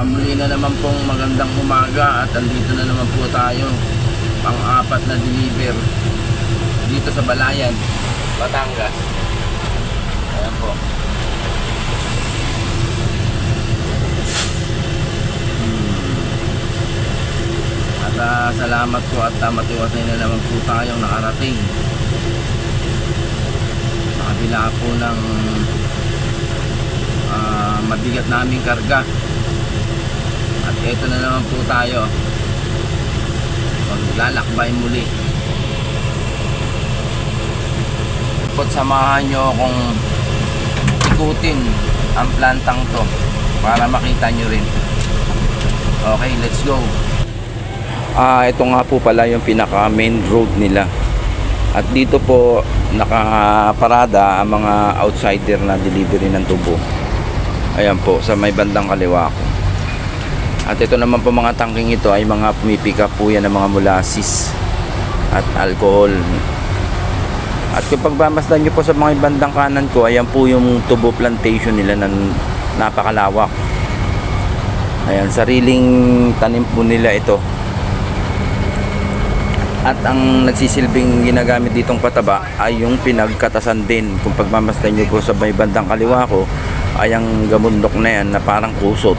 Ah, muli na naman pong magandang umaga at andito na naman po tayo pang-apat na deliver dito sa Balayan, Batangas. Ayan po. Hmm. At ah, salamat po at uh, matiwasay na naman po tayong nakarating. Sa kabila po ng ah, mabigat naming karga. At ito na naman po tayo. Maglalakbay muli. At samahan nyo akong ikutin ang plantang to para makita nyo rin. Okay, let's go. Ah, ito nga po pala yung pinaka main road nila. At dito po nakaparada ang mga outsider na delivery ng tubo. Ayan po, sa may bandang kaliwa ko. At ito naman po mga tangking ito ay mga pumipick up po yan ng mga molasses at alcohol. At kung pagbamasdan nyo po sa mga bandang kanan ko, ayan po yung tubo plantation nila na napakalawak. Ayan, sariling tanim po nila ito. At ang nagsisilbing ginagamit ditong pataba ay yung pinagkatasan din. Kung pagmamasdan nyo po sa may bandang kaliwa ko, ay ang gamundok na yan na parang kusot.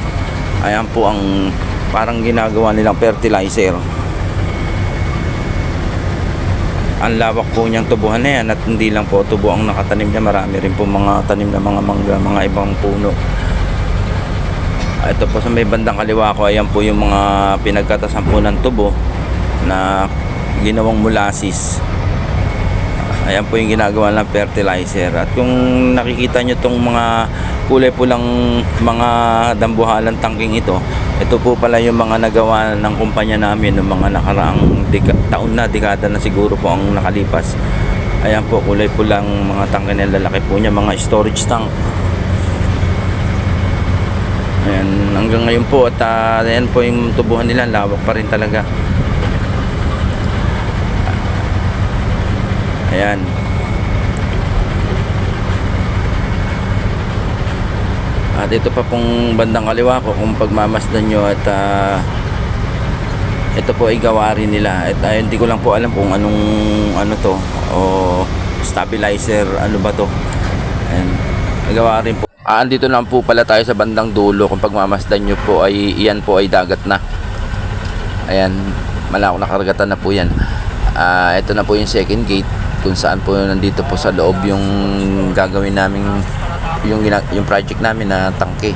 Ayan po ang parang ginagawa nilang fertilizer. Ang lawak po niyang tubuhan na yan at hindi lang po tubo ang nakatanim niya. Marami rin po mga tanim na mga mangga, mga ibang puno. Ito po sa may bandang kaliwa ko, ayan po yung mga pinagkatasan po ng tubo na ginawang molasses. Ayan po yung ginagawa ng fertilizer. At kung nakikita nyo itong mga kulay pulang mga dambuhalan tangking ito, ito po pala yung mga nagawa ng kumpanya namin ng mga nakaraang taon na, dekada na siguro po ang nakalipas. Ayan po, kulay pulang mga tangke na lalaki po niya, mga storage tank. Ayan, hanggang ngayon po at uh, ayan po yung tubuhan nila, lawak pa rin talaga. Ayan. At ito pa pong bandang kaliwa ko kung pagmamasdan nyo at ah, ito po ay gawarin nila. At ah, hindi ko lang po alam kung anong ano to o stabilizer ano ba to. Ayan. Gawarin po. Ah, andito lang po pala tayo sa bandang dulo kung pagmamasdan nyo po ay iyan po ay dagat na. Ayan, malawak na karagatan na po yan. Ah, ito na po yung second gate kung saan po nandito po sa loob yung gagawin naming yung yung project namin na tangke.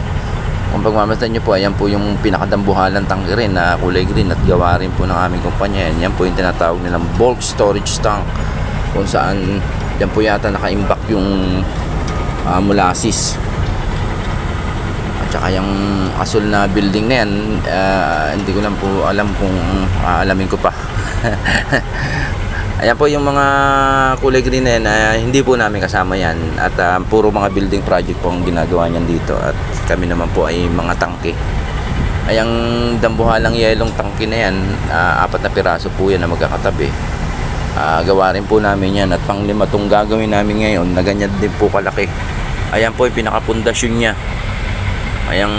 Kung pagmamasdan nyo po, ayan po yung pinakadambuhalan tangke rin na kulay green at gawa rin po ng aming kumpanya. Yan, yan po yung tinatawag nilang bulk storage tank kung saan yan po yata naka-imbak yung ah, molasses. At saka yung asul na building na yan, ah, hindi ko lang po alam kung aalamin ko pa. Ayan po yung mga kulay green na ah, hindi po namin kasama yan. At ah, puro mga building project po ang ginagawa niyan dito. At kami naman po ay mga tangke. Ayang dambuhalang yelong tangke na yan, ah, apat na piraso po yan na magkakatabi. Ah, gawa rin po namin yan. At pang lima itong gagawin namin ngayon na ganyan din po kalaki. Ayan po yung pinakapundasyon niya. Ayan,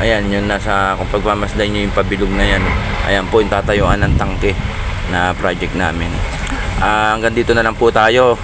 ayan yun nasa kung pagmamasdan nyo yung pabilog na yan. Ayan po yung tatayuan ng tangke na project namin. Ah, hanggang dito na lang po tayo.